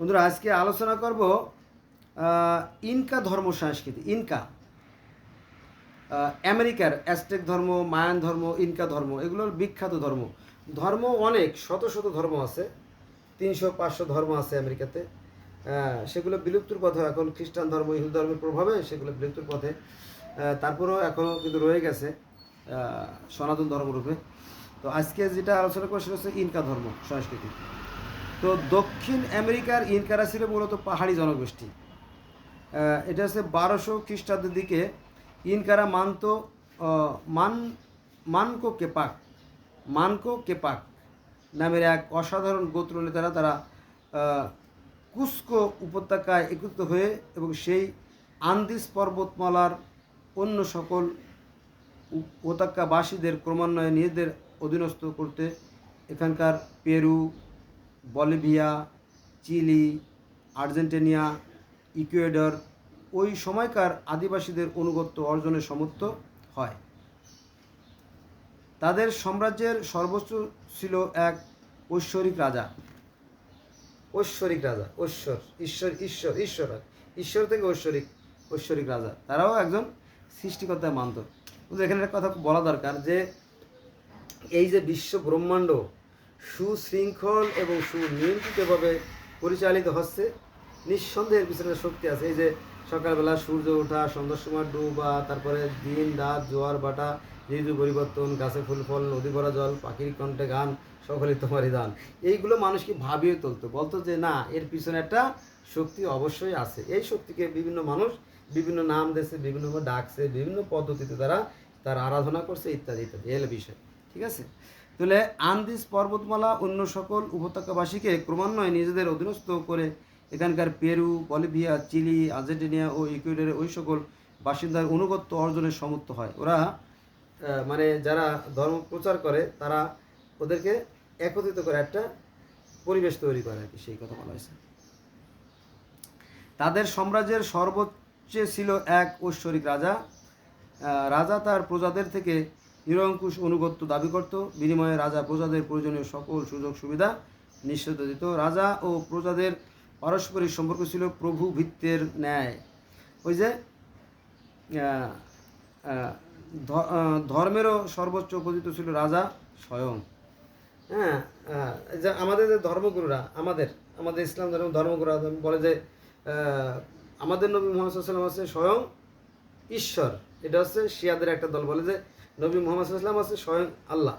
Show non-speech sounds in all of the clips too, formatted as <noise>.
বন্ধুরা, আজকে আলোচনা করব ইনকা ধর্ম সংস্কৃতি, ইনকা। আমেরিকার অ্যাস্টেক ধর্ম, মায়ান ধর্ম, ইনকা ধর্ম, এগুলোর বিখ্যাত ধর্ম। ধর্ম অনেক, শত শত ধর্ম আছে, তিনশো, পাঁচশো ধর্ম আছে আমেরিকাতে। সেগুলো বিলুপ্তির পথে, এখন খ্রিস্টান ধর্ম, হিন্দু ধর্মের প্রভাবে সেগুলো বিলুপ্তির পথে। তারপরেও এখনও কিন্তু রয়ে গেছে সনাতন ধর্মরূপে। তো আজকে যেটা আলোচনা সেটা হচ্ছে ইনকা ধর্ম, সংস্কৃতি। তো দক্ষিণ আমেরিকার ইনকারা ছিল মূলত পাহাড়ি জনগোষ্ঠী। এটা হচ্ছে বারোশো খ্রিস্টাব্দের দিকে ইনকারা মানত মান, মানকো কেপাক মানকো কেপাক নামের এক অসাধারণ গোত্র নেতারা তারা কুস্কো উপত্যকায় একত্রিত হয়ে এবং সেই আন্দিস পর্বতমালার অন্য সকল উপত্যকাবাসীদের ক্রমান্বয়ে নিজেদের অধীনস্থ করতে এখানকার Peru Bolivia, Chile Argentina Ecuador ওই সময়কার আদিবাসীদের অনুগত্য অর্জনের সমর্থ হয়। তাদের সাম্রাজ্যের সর্বোচ্চ ছিল এক ঐশ্বরিক রাজা। ঐশ্বরিক রাজা, ঐশ্বর, ঈশ্বর ঈশ্বর ঈশ্বর ঈশ্বর থেকে ঐশ্বরিক ঐশ্বরিক রাজা। তারাও একজন সৃষ্টিকর্তা মানত। কিন্তু এখানে একটা কথা বলা দরকার যে এই যে বিশ্ব ব্রহ্মাণ্ড সুশৃঙ্খল এবং সুনিয়ন্ত্রিতভাবে পরিচালিত হচ্ছে। নিঃসন্দেহের পিছনে শক্তি আছে। এই যে সকালবেলা সূর্য ওঠা, সন্ধ্যার সময় ডুবা, তারপরে দিন, রাত, জোয়ার, বাটা, ঋতু পরিবর্তন, গাছে ফুল, ফল, নদী ভরা জল, পাখির কণ্ঠে গান সকলে তোমারই দান। এইগুলো মানুষকে ভাবিয়ে তুলতো? বলতো যে, না, এর পিছনে একটা শক্তি অবশ্যই আছে। এই শক্তিকে বিভিন্ন মানুষ বিভিন্ন নাম দিয়েছে বিভিন্নভাবে ডাকছে, বিভিন্ন পদ্ধতিতে তারা তার আরাধনা করছে, ইত্যাদি ইত্যাদি। এল বিষয়। ঠিক আছে? তাহলে আন্দিস পর্বতমালা অন্য সকল উপত্যকাবাসীকে ক্রমান্বয়ে নিজেদের অধীনস্থ করে এখানকার পেরু, বলিভিয়া, চিলি আর্জেন্টিনিয়া ও ইকুয়েডরের ওই সকল বাসিন্দার অনুগত্য অর্জনের সমর্থ হয়। ওরা মানে যারা ধর্ম প্রচার করে, তারা ওদেরকে একত্রিত করে একটা পরিবেশ তৈরি করে আর কি, সেই কথা বলা হয়েছে। তাদের সাম্রাজ্যের সর্বোচ্চ ছিল এক ঐশ্বরিক রাজা। রাজা তার প্রজাদের থেকে নিরঙ্কুশ অনুগত্য দাবি করত। বিনিময়ে রাজা প্রজাদের প্রয়োজনীয় সকল সুযোগ সুবিধা নিশ্চিত দিত। রাজা ও প্রজাদের পারস্পরিক সম্পর্ক ছিল প্রভু ভিত্তের ন্যায়। ওই যে ধর্মেরও সর্বোচ্চ উপস্থিত ছিল রাজা স্বয়ং। হ্যাঁ আমাদের যে ধর্মগুরুরা, আমাদের আমাদের ইসলাম ধর্ম, ধর্মগুরুরা বলে যে আমাদের নবী মোহাম্মদ সাল্লাম আছে স্বয়ং ঈশ্বর। এটা হচ্ছে শিয়াদের একটা দল বলে যে নবী মোহাম্মদ সাল্লাম আছে স্বয়ং আল্লাহ।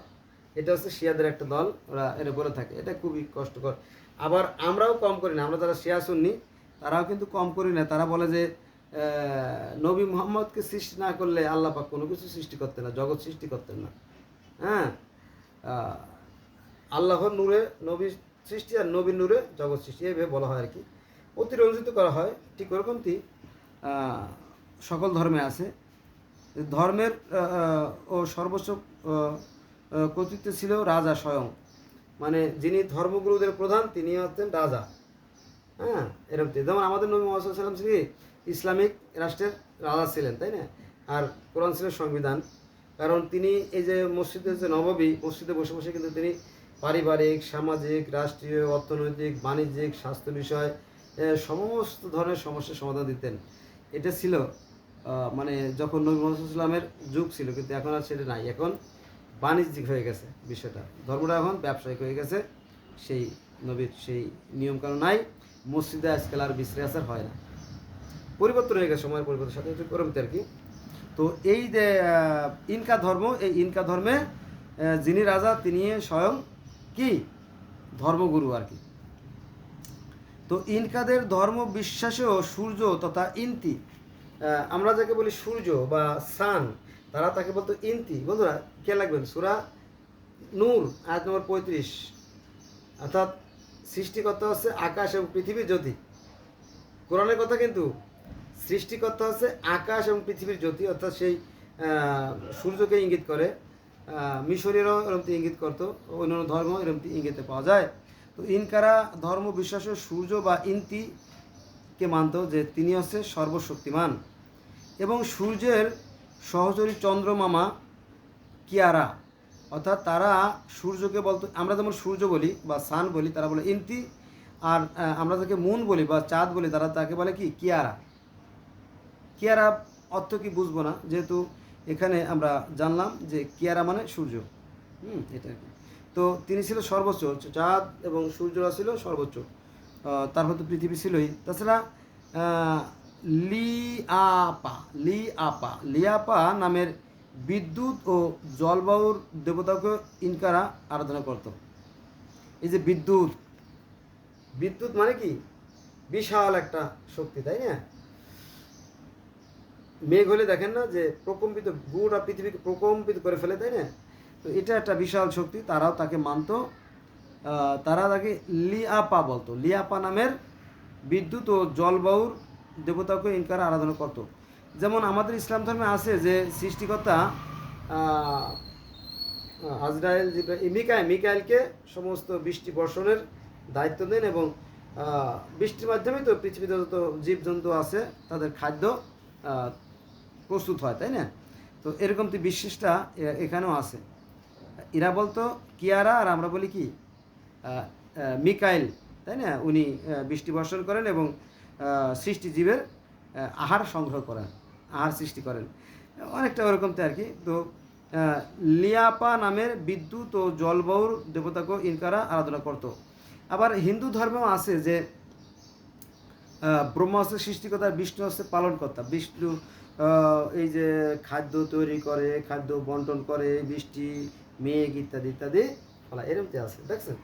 এটা হচ্ছে শিয়াদের একটা দল, ওরা এটা বলে থাকে। এটা খুবই কষ্টকর। আবার আমরাও কম করি না, আমরা যারা শিয়া শুননি তারাও কিন্তু কম করি না। তারা বলে যে নবী মোহাম্মদকে সৃষ্টি না করলে আল্লাহ পাক কোনো কিছু সৃষ্টি করতেন না, জগৎ সৃষ্টি করতেন না। হ্যাঁ? আল্লাহর নূরে নবী সৃষ্টি আর নবীর নূরে জগৎ সৃষ্টি, এইভাবে বলা হয় আর কি। অতিরঞ্জিত করা হয়। ঠিক ওরকমটি সকল ধর্মে আছে। ধর্মের ও সর্বোচ্চ আহ, ছিল রাজা স্বয়ং। মানে যিনি ধর্মগুরুদের প্রধান তিনি হচ্ছেন রাজা। হ্যাঁ এরকম যেমন আমাদের নবী মোহাম্মদ সাল্লাম ছিল ইসলামিক রাষ্ট্রের রাজা ছিলেন তাই না? আর কোরআন ছিল সংবিধান। কারণ তিনি এই যে মসজিদের যে নববী মসজিদে বসে বসে কিন্তু তিনি পারিবারিক সামাজিক রাষ্ট্রীয় অর্থনৈতিক বাণিজ্যিক স্বাস্থ্য বিষয় সমস্ত ধরনের সমস্যার সমাধান দিতেন। এটা ছিল মানে যখন নবী মোহাম্মদ সাল্লামের যুগ ছিল, কিন্তু এখন আর সেটা নাই। এখন বাণিজ্যিক হয়ে গেছে বিষয়টা। ধর্মটা এখন ব্যবসায়িক হয়ে গেছে, সেই নবীর সেই নিয়মকানুন নাই। মসজিদে আজকাল আর বিশ্রে আসার হয় না। পরিবর্তন হয়ে গেছে, সময়ের পরিবর্তনের সাথে একটু করমতে আর কি। তো এই যে ইনকা ধর্ম, এই ইনকা ধর্মে যিনি রাজা তিনি স্বয়ং কি? ধর্মগুরু আর কি। তো ইনকাদের ধর্ম বিশ্বাসেও সূর্য তথা ইন্তি আমরা যাকে বলি সূর্য বা সান তারা তাকে বলতো ইন্তি। বন্ধুরা কে লাগবেন সুরা নূর, আয়াত নম্বর পঁয়ত্রিশ। অর্থাৎ সৃষ্টিকর্তা হচ্ছে আকাশ এবং পৃথিবীর জ্যোতি। কোরআনের কথা কিন্তু, সৃষ্টিকর্তা হচ্ছে আকাশ এবং পৃথিবীর জ্যোতি, অর্থাৎ সেই সূর্যকে ইঙ্গিত করে। মিশরীয়রাও এরমতি ইঙ্গিত করতো, অন্যান্য ধর্ম এরমতি ইঙ্গিতে পাওয়া যায়। তো ইনকারা ধর্ম বিশ্বাস সূর্য বা ইন্তিকে মানত যে তিনি হচ্ছে সর্বশক্তিমান। এবং সূর্যের সহচরী চন্দ্রমামা কিয়ারা। অর্থাৎ তারা সূর্যকে বলতো, আমরা যেমন সূর্য বলি বা সান বলি, তারা বলে ইন্তি, আর আমরা যাকে মুন বলি বা চাঁদ বলি, তারা তাকে বলে কি? কিয়ারা। কিয়ারা অর্থ কি বুঝব না, যেহেতু এখানে আমরা জানলাম যে কিয়ারা মানে সূর্য। হুম, এটা তো তিনি ছিল সর্বোচ্চ, চাঁদ এবং সূর্যরা ছিল সর্বোচ্চ। তারপর তো পৃথিবী ছিলই। তাছাড়া আহ, লি আপা লি আপা লিয়াপা নামের বিদ্যুৎ ও জলবায়ুর দেবতাকে ইনকারা আরাধনা করত। এই যে বিদ্যুৎ বিদ্যুৎ মানে কি? বিশাল একটা শক্তি তাই না? মেঘ হলে দেখেন না যে প্রকম্পিত গোটা পৃথিবীকে প্রকম্পিত করে ফেলে তাই না? তো এটা একটা বিশাল শক্তি তারাও তাকে মানত। তারা তাকে লিয়াপা বলতো। লিয়াপা নামের বিদ্যুৎ ও জলবায়ুর দেবতাকে ইনকার আরাধনা করত। যেমন আমাদের ইসলাম ধর্মে আছে যে সৃষ্টিকর্তা আজরায়েল মিকাইল, মিকাইলকে সমস্ত বৃষ্টি বর্ষণের দায়িত্ব দেন এবং বৃষ্টির মাধ্যমে তো পৃথিবীতে যত জীবজন্তু আছে, তাদের খাদ্য প্রস্তুত হয়, তাই না? তো এরকম তো বিশ্বাসটা এখানেও আছে। এরা বলতো, কিয়ারা, আর আমরা বলি কি মিকাইল, তাই না? উনি বৃষ্টি বর্ষণ করেন এবং আহ, সৃষ্টি জীবের আহার সংগ্রহ করেন আহার সৃষ্টি করেন। অনেকটা ওরকম তো আর কি। তো লিয়াপা নামের বিদ্যুৎ ও জলবায়ুর দেবতাকে ইনকারা আরাধনা করত। আবার হিন্দু ধর্মেও আছে যে ব্রহ্মা হচ্ছে সৃষ্টিকর্তা বিষ্ণু হচ্ছে পালনকর্তা বিষ্ণু এই যে খাদ্য তৈরি করে খাদ্য বন্টন করে বৃষ্টি মেঘ ইত্যাদি ইত্যাদি ফলা এরমতে আছে দেখছেন?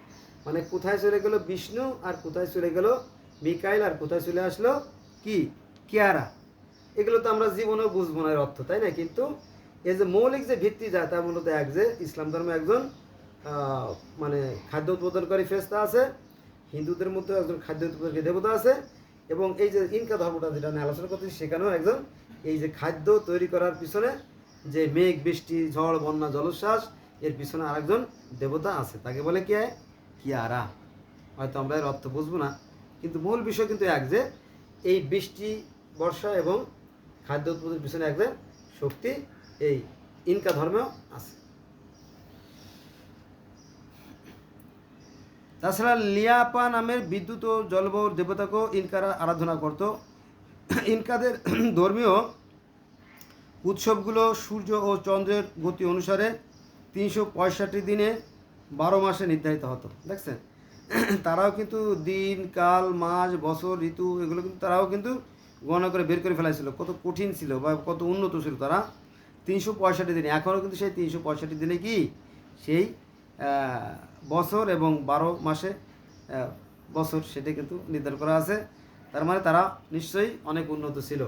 মানে কোথায় চলে গেল বিষ্ণু আর কোথায় চলে গেল মিকাইল আর কোথায় চলে আসলো? কি? কেয়ারা। এগুলো তো আমরা জীবনেও বুঝব না এর অর্থ, তাই না? কিন্তু এই যে মৌলিক যে ভিত্তি যায় তা মূলত এক যে ইসলাম ধর্মে একজন মানে খাদ্য উৎপাদনকারী ফেস্তা আছে, হিন্দুদের মধ্যে একজন খাদ্য উৎপাদনকারী দেবতা আছে, এবং এই যে ইনকা ধর্মটা যেটা নিয়ে আলোচনা করতেছি, সেখানেও একজন এই যে খাদ্য তৈরি করার পিছনে যে মেঘ, বৃষ্টি, ঝড়, বন্যা, জলোচ্ছ্বাস, এর পিছনে আরেকজন দেবতা আছে। তাকে বলে কি? হয় কিয়ারা। হয়তো আমরা এর অর্থ বুঝব না। কিন্তু মূল বিষয় কিন্তু এক যে, এই বৃষ্টি, বর্ষা এবং খাদ্য উৎপাদনের পিছনে এক যে শক্তি এই ইনকা ধর্মেও আছে। তাছাড়া লিয়াপা নামের বিদ্যুৎ ও জলবায়ুর দেবতাকেও ইনকারা আরাধনা করত। ইনকাদের ধর্মীয় উৎসবগুলো সূর্য ও চন্দ্রের গতি অনুসারে তিনশো পঁয়ষট্টি দিনে বারো মাসে নির্ধারিত হতো। দেখছেন? তারাও কিন্তু দিন, কাল, মাস, বছর, ঋতু, এগুলো কিন্তু তারাও কিন্তু গণনা করে বের করে ফেলাইছিল। কত কঠিন ছিল বা কত উন্নত ছিল তারা। তিনশো পঁয়ষট্টি দিনে, এখনও কিন্তু সেই তিনশো পঁয়ষট্টি দিনে কি? সেই বছর এবং বারো মাসে বছর সেটা কিন্তু নির্ধারণ করা আছে। তার মানে তারা নিশ্চয়ই অনেক উন্নত ছিল।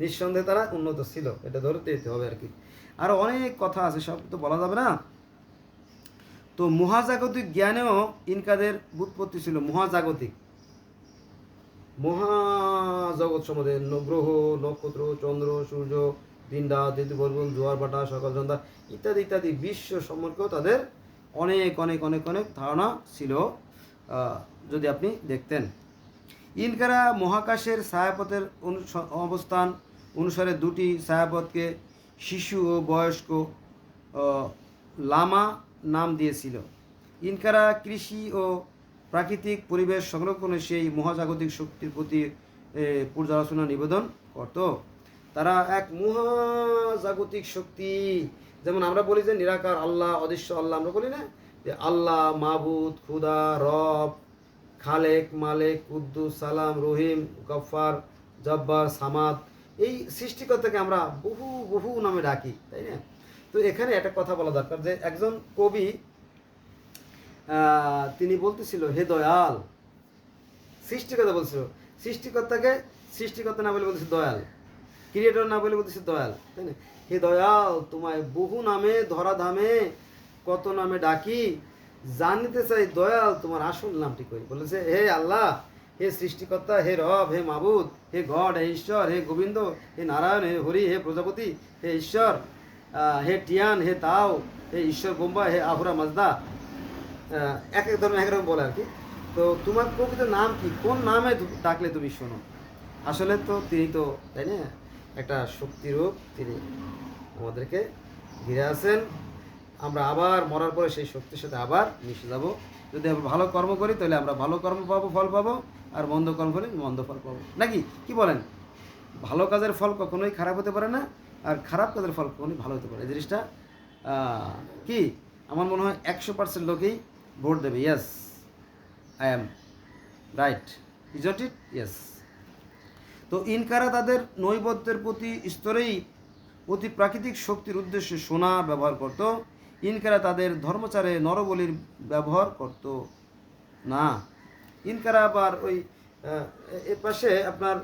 নিঃসন্দেহে তারা উন্নত ছিল। এটা ধরতে হবে আর কি। আরও অনেক কথা আছে, সব তো বলা যাবে না। তো মহাজাগতিক জ্ঞানেও ইনকাদের বুৎপত্তি ছিল, মহাজাগতিক। মহাজগৎ সম্বন্ধে গ্রহ, নক্ষত্র, চন্দ্র, সূর্য দিন রাত ঋতু জোয়ার বাটা সকাল, সন্ধ্যা ইত্যাদি ইত্যাদি বিশ্ব সম্পর্কেও তাদের অনেক অনেক অনেক অনেক ধারণা ছিল যদি আপনি দেখতেন। ইনকারা মহাকাশের ছায়াপথের অবস্থান অনুসারে দুটি ছায়াপথকে শিশু ও বয়স্ক লামা নাম দিয়েছিল। ইনকারা কৃষি ও প্রাকৃতিক পরিবেশ সংরক্ষণে সেই মহাজাগতিক শক্তির প্রতি পর্যালোচনা নিবেদন করত। তারা এক মহাজাগতিক শক্তি। যেমন আমরা বলি যে নিরাকার আল্লাহ, অদৃশ্য আল্লাহ, আমরা বলি না? যে আল্লাহ মাহবুদ খুদা, রব, খালেক, মালেক, কুদ্দুস, সালাম, রহিম গফার জব্বার, সামাদ। এই সৃষ্টিকর্তাকে আমরা বহু বহু নামে ডাকি, তাই না? তো এখানে একটা কথা বলা দরকার যে একজন কবি তিনি বলতেছিল, হে দয়াল। সৃষ্টিকর্তা বলছিল, সৃষ্টিকর্তাকে সৃষ্টিকর্তা না বলে বলতেছে দয়াল। ক্রিয়েটর না বলে বলতেছে দয়াল। তাই না? হে দয়াল, তোমায় বহু নামে ধরা ধামে, কত নামে ডাকি, জানিতে চাই দয়াল তোমার আসল নামটি কই? বলেছে, হে আল্লাহ, হে সৃষ্টিকর্তা, হে রব, হে মাবুদ, হে গড, হে ঈশ্বর, হে গোবিন্দ, হে নারায়ণ, হে হরি, হে প্রজাপতি, হে ঈশ্বর। হে টিয়ান, হে তাও, হে ঈশ্বর বোম্বা হে আহুরা মাজদা। এক এক ধরনের, এক রকম বলে আর কি। তো তোমার প্রকৃত নাম কি? কোন নামে ডাকলে তুমি শোনো? আসলে তো তিনি তো, তাই না? একটা শক্তিরূপ, তিনি আমাদেরকে ঘিরে আছেন। আমরা আবার মরার পরে সেই শক্তির সাথে আবার মিশে যাব। যদি আমরা ভালো কর্ম করি, তাহলে আমরা ভালো কর্ম পাবো, ফল পাবো, আর মন্দ কর্ম করলে মন্দ ফল পাবো। নাকি? কি বলেন? ভালো কাজের ফল কখনোই খারাপ হতে পারে না। আর খারাপ কাজের ফল কখনোই ভালো হতে পারে। এই জিনিসটা কি? আমার মনে হয় একশো পার্সেন্ট লোকেই ভোট দেবে। Yes I am right is not it yes তো ইনকারা তাদের নৈবত্যের প্রতি স্তরেই অতি প্রাকৃতিক শক্তির উদ্দেশ্যে সোনা ব্যবহার করত। ইনকারা তাদের ধর্মচারে নরবলির ব্যবহার করত না। ইনকারা আবার ওই এর পাশে আপনার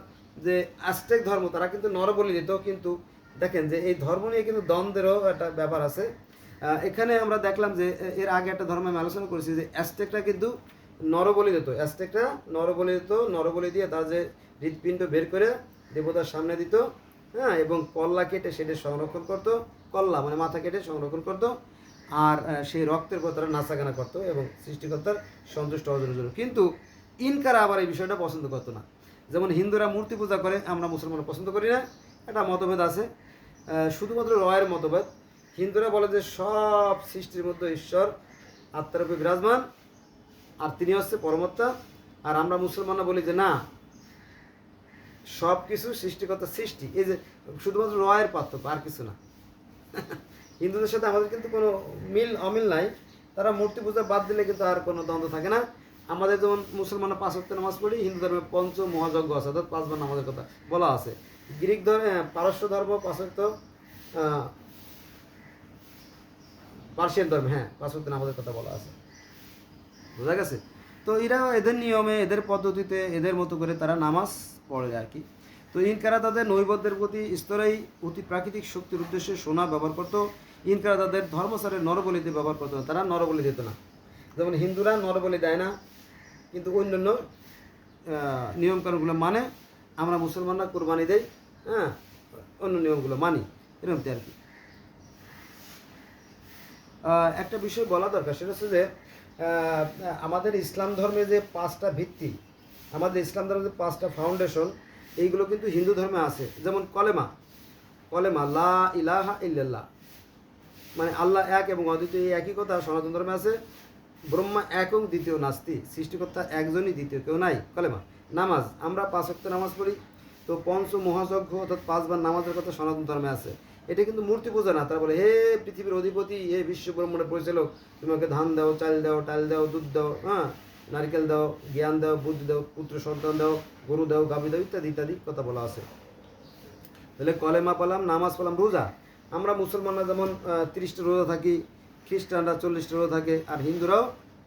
যে আস্টেক ধর্ম, তারা কিন্তু নরবলি দিত, কিন্তু দেখেন যে এই ধর্ম নিয়ে কিন্তু দ্বন্দ্বেরও একটা ব্যাপার আছে। এখানে আমরা দেখলাম যে এর আগে একটা ধর্ম আমি আলোচনা করেছি যে অ্যাস্টেকটা কিন্তু নরবলি দিত অ্যাস্টেকটা নরবলি দিত নরবলি দিয়ে তার যে হৃৎপিণ্ড বের করে দেবতার সামনে দিত হ্যাঁ এবং কল্লা কেটে সেটা সংরক্ষণ করত, কল্লা মানে মাথা কেটে সংরক্ষণ করত, আর সেই রক্তের পর তারা নাচাগানা করতো এবং সৃষ্টিকর্তার সন্তুষ্ট অর্জনের জন্য। কিন্তু ইনকারা আবার এই বিষয়টা পছন্দ করতো না। যেমন হিন্দুরা মূর্তি পূজা করে, আমরা মুসলমানরা পছন্দ করি না। একটা মতভেদ আছে। শুধুমাত্র রয়ের মতভেদ হিন্দুরা বলে যে সব সৃষ্টির মধ্যে ঈশ্বর আত্মারূপে বিরাজমান, আর তিনি হচ্ছে পরমাত্মা। আর আমরা মুসলমানরা বলি যে না সব কিছু সৃষ্টিকর্তা সৃষ্টি। এই যে শুধুমাত্র রয়ের পার্থক্য, আর কিছু না। <laughs> হিন্দুদের সাথে আমাদের কিন্তু কোনো মিল, অমিল নাই। তারা মূর্তি পূজা বাদ দিলে কিন্তু আর কোনো দ্বন্দ্ব থাকে না। আমাদের যেমন মুসলমানরা পাঁচ ওয়াক্ত নামাজ পড়ি, হিন্দু ধর্মে পঞ্চ মহাযজ্ঞ আছে, অর্থাৎ পাঁচবার নামাজের কথা বলা আছে। গ্রিক ধর্মে পারস্য ধর্ম ওয়াক্ত পার্সিয়ান ধর্মে হ্যাঁ ওয়াক্ত নামাজের কথা বলা আছে। বোঝা গেছে? তো এরা এদের নিয়মে, এদের পদ্ধতিতে, এদের মতো করে তারা নামাজ পড়ে আর কি। তো ইনকারা তাদের নৈবদ্যের প্রতি স্তরেই অতি প্রাকৃতিক শক্তির উদ্দেশ্যে সোনা ব্যবহার করতো। ইনকারা তাদের ধর্মসারের নরবলিতে ব্যবহার করতো না, তারা নরবলি দিত না। যেমন হিন্দুরা নরবলি দেয় না, কিন্তু অন্যান্য নিয়মকানুনগুলো মানে আমরা মুসলমানরা কোরবানি দেই। হ্যাঁ অন্য নিয়মগুলো মানি, এরকম আর কি। একটা বিষয় বলা দরকার, সেটা হচ্ছে যে আমাদের ইসলাম ধর্মে যে পাঁচটা ভিত্তি, আমাদের ইসলাম ধর্মের যে পাঁচটা ফাউন্ডেশন এইগুলো কিন্তু হিন্দু ধর্মে আছে। যেমন কলেমা কলেমা, লা ইলাহা ইল্লাল্লাহ। মানে আল্লাহ এক এবং অদ্বিতীয় এই একই কথা সনাতন ধর্মে আছে। ব্রহ্মা এক দ্বিতীয় নাস্তি, সৃষ্টিকর্তা একজনই দ্বিতীয়, কেউ নাই, কলেমা। নামাজ, আমরা পাঁচ ওয়াক্ত নামাজ পড়ি তো পঞ্চ মহাযজ্ঞ অর্থাৎ পাঁচবার নামাজের কথা সনাতন ধর্মে আছে। এটা কিন্তু মূর্তি পূজা না, তারা বলে, হে পৃথিবীর অধিপতি, হে বিশ্ব ব্রহ্মাণ্ডের পরিচালক, তোমাকে ধান দাও, চাল দাও, টাল দাও, দুধ দাও হ্যাঁ? নারকেল দাও, জ্ঞান দাও, বুদ্ধি দাও, পুত্র সন্তান দাও, গরু দাও, গাভী দাও, ইত্যাদি ইত্যাদি কথা বলা আছে। তাহলে কলেমা পালাম নামাজ পালাম রোজা? আমরা মুসলমানরা যেমন তিরিশটা রোজা থাকি, খ্রিস্টানরা চল্লিশটা রোজা থাকে, আর হিন্দুরাও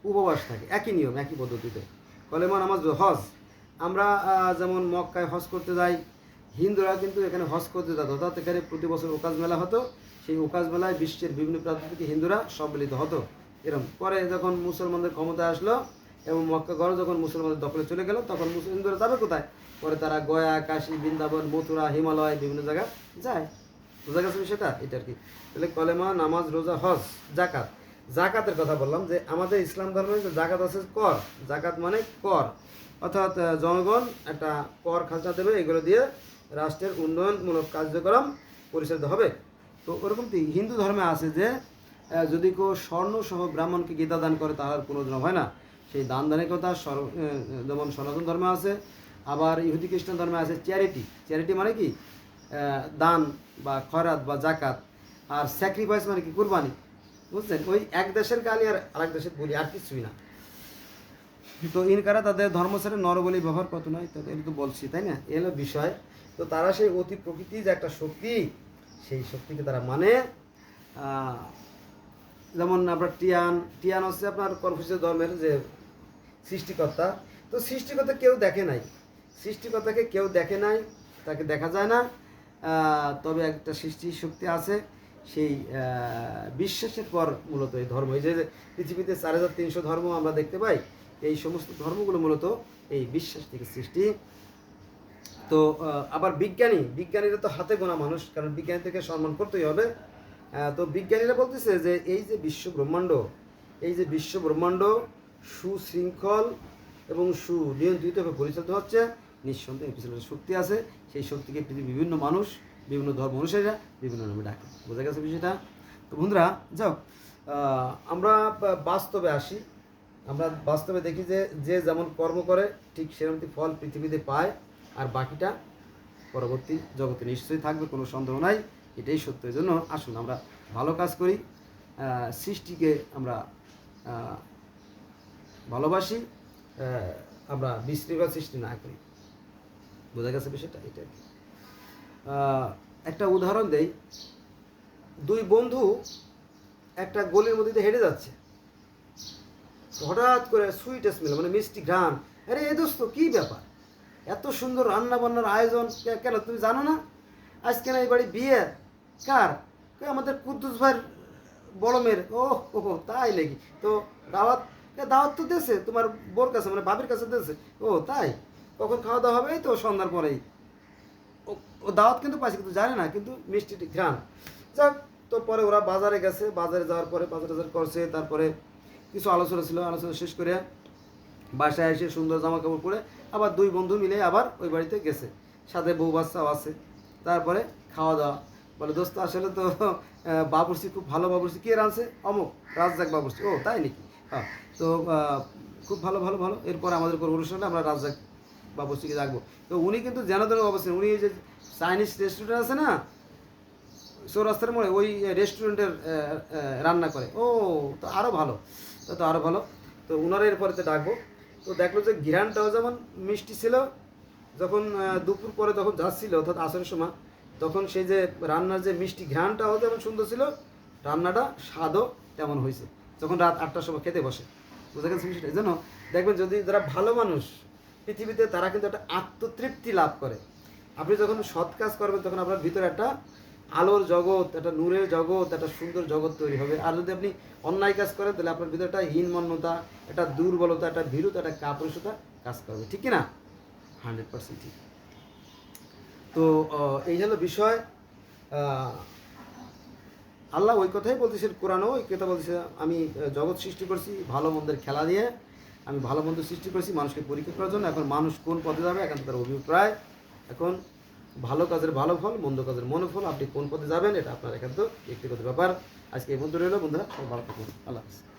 উপবাস থাকে। একই নিয়ম, একই পদ্ধতিতে। কলেমা, নামাজ, হজ? আমরা যেমন মক্কায় হজ করতে যাই, হিন্দুরা কিন্তু এখানে হজ করতে যেত। অর্থাৎ এখানে প্রতি বছর ওকাজ মেলা হতো। সেই ওকাজ মেলায় বিশ্বের বিভিন্ন প্রান্ত থেকে হিন্দুরা সম্মিলিত হতো। এরকম পরে যখন মুসলমানদের ক্ষমতায় আসলো এবং মক্কা গড় যখন মুসলমানদের দখলে চলে গেল, তখন হিন্দুরা যাবে কোথায়? পরে তারা গয়া, কাশী, বৃন্দাবন, মথুরা, হিমালয়, বিভিন্ন জায়গায় যায়। বোঝা গেছে বিষয়টা? এটা আর কি। তাহলে কলেমা, নামাজ, রোজা, হজ জাকাত জাকাতের কথা বললাম যে, আমাদের ইসলাম ধর্মে জাকাত আছে, কর। জাকাত মানে কর। অর্থাৎ জনগণ একটা কর খাজনা দেবে, এগুলো দিয়ে রাষ্ট্রের উন্নয়নমূলক কার্যক্রম পরিচালিত হবে। তো ওরকম তো হিন্দু ধর্মে আছে যে যদি কেউ স্বর্ণ সহ ব্রাহ্মণকে গীতা দান করে কোনো জন্য হয় না। সেই দান দানের কথা যেমন সনাতন ধর্মে আছে, আবার ইহুদি খ্রিস্টান ধর্মে আছে চ্যারিটি। চ্যারিটি মানে কি? দান বা খয়রাত বা জাকাত আর স্যাক্রিফাইস মানে কি? কুরবানি। বুঝছেন? ওই এক দেশের গালি আর আরেক দেশের বলি আর কিছুই না। তো ইনকারা তাদের ধর্মসারে নরবলি ব্যবহার করতো না তো এটা তো বলছি, তাই না? এ হলো বিষয়। তো তারা সেই অতি প্রকৃতি যে একটা শক্তি, সেই শক্তিকে তারা মানে যেমন আপনার টিয়ান টিয়ান হচ্ছে আপনার কনফিউসিয়াস ধর্মের যে সৃষ্টিকর্তা। তো সৃষ্টিকর্তা কেউ দেখে নাই। সৃষ্টিকর্তাকে কেউ দেখে নাই, তাকে দেখা যায় না। তবে একটা সৃষ্টি শক্তি আছে, সেই বিশ্বাসের পর মূলত এই ধর্ম। এই যে পৃথিবীতে চার হাজার তিনশো ধর্ম আমরা দেখতে পাই এই সমস্ত ধর্মগুলো মূলত এই বিশ্বাস থেকে সৃষ্টি। তো আবার বিজ্ঞানী, বিজ্ঞানীরা তো হাতে গোনা মানুষ, কারণ বিজ্ঞানী থেকে সম্মান করতেই হবে। তো বিজ্ঞানীরা বলতেছে যে এই যে বিশ্ব ব্রহ্মাণ্ড, এই যে বিশ্ব ব্রহ্মাণ্ড সুশৃঙ্খল এবং সুনিয়ন্ত্রিতভাবে পরিচালিত হচ্ছে, নিঃসন্দেহে পিছনে শক্তি আছে। সেই শক্তিকে পৃথিবীর বিভিন্ন মানুষ, বিভিন্ন ধর্ম অনুসারীরা বিভিন্ন নামে ডাকে। বোঝা গেছে বিষয়টা? তো বন্ধুরা যাও আমরা বাস্তবে আসি। আমরা বাস্তবে দেখি যে যে যেমন কর্ম করে, ঠিক সেরকমটি ফল পৃথিবীতে পায়, আর বাকিটা পরবর্তী জগতে নিশ্চয়ই থাকবে, কোনো সন্দেহ নাই। এটাই সত্য। জন্য আসুন, আমরা ভালো কাজ করি সৃষ্টিকে আমরা ভালোবাসি আমরা বিশৃঙ্খল সৃষ্টি না করি। বোঝা গেছে বিষয়টা? এটা একটা উদাহরণ দেই। দুই বন্ধু একটা গলির মধ্যে হেঁটে যাচ্ছে। হঠাৎ করে সুইট স্মেল মানে মিষ্টি ঘ্রাণ। আরে এ দোস্ত, কি ব্যাপার? এত সুন্দর রান্না বান্নার আয়োজন কেন তুমি জানো না? আজকে না এই বাড়ি বিয়ে। কার? আমাদের কুদ্দুস ভাইয়ের বড় মেয়ের। ও ও তাই নাকি? তো দাওয়াত দাওয়াত তো দিয়েছে, তোমার বোর কাছে মানে বাবির কাছে দিয়েছে। ও, তাই? কখন খাওয়া দাওয়া হবে? তো সন্ধ্যার পরেই। ও দাওয়াত কিন্তু পাইছে, কিন্তু জানে না, কিন্তু মিষ্টি ঘ্রাণ। যাক, তো পরে ওরা বাজারে গেছে, বাজারে যাওয়ার পরে বাজার টাজার করছে, তারপরে কিছু আলোচনা ছিল আলোচনা শেষ করে বাসায় এসে সুন্দর জামা কাপড় পরে আবার দুই বন্ধু মিলে আবার ওই বাড়িতে গেছে। সাথে বউ বাচ্চাও আছে। তারপরে খাওয়া দাওয়া। বলে দোস্ত আসলে তো আহ, বাবুর্চি খুব ভালো বাবুর্চি। কে রাঁধছে? অমুক রাজ্জাক বাবুর্চি। ও তাই নাকি? হ্যাঁ তো খুব ভালো ভালো ভালো। এরপর আমাদের কোনো অনুষ্ঠানে আমরা রাজ্জাক বাবুর্চিকে ডাকবো তো উনি কিন্তু যেন জানাতেন অবস্থা। উনি যে চাইনিজ রেস্টুরেন্ট আছে না চৌরাস্তার মোড়ে ওই রেস্টুরেন্টের রান্না করে। ও তো আরও ভালো। তো আরও ভালো। তো ওনারা এরপরে তো ডাকবো। তো দেখল যে ঘিরানটাও যেমন মিষ্টি ছিল, যখন দুপুর পরে যখন যাচ্ছিল, অর্থাৎ আসরের সময়, তখন সেই যে রান্নার যে মিষ্টি ঘ্রাণটাও যেমন সুন্দর ছিল, রান্নাটা স্বাদও তেমন হয়েছে, যখন রাত আটটার সময় খেতে বসে। বুঝা গেছে বিষয়টা? এই জন্য দেখবেন যদি যারা ভালো মানুষ, পৃথিবীতে তারা কিন্তু একটা আত্মতৃপ্তি লাভ করে। আপনি যখন সৎ কাজ করবেন, তখন আপনার ভিতরে একটা আলোর জগৎ, একটা নূরের জগৎ, একটা সুন্দর জগৎ তৈরি হবে। আর যদি আপনি অন্যায় কাজ করেন, তাহলে আপনার ভিতরে একটা হীনমন্যতা, একটা দুর্বলতা, একটা ভীরুতা, একটা কাপুরুষতা কাজ করবে। ঠিক না হান্ড্রেড পার্সেন্ট ঠিক। তো এই হলো বিষয়। আল্লাহ ওই কথাই বলতেছেন কোরআনও, ওই কথা বলতেছে আমি জগৎ সৃষ্টি করছি ভালো মন্দের খেলা দিয়ে। আমি ভালো মন্দ সৃষ্টি করেছি মানুষকে পরীক্ষা করার জন্য। এখন মানুষ কোন পথে যাবে? এখন তার অভিপ্রায়। এখন ভালো কাজের ভালো ফল, মন্দ কাজের মনোফল আপনি কোন পথে যাবেন, এটা আপনার একান্ত ব্যক্তিগত ব্যাপার। আজকে এই বন্ধু রইল, বন্ধুরা ভালো থাকুন। আল্লাহ হাফিজ।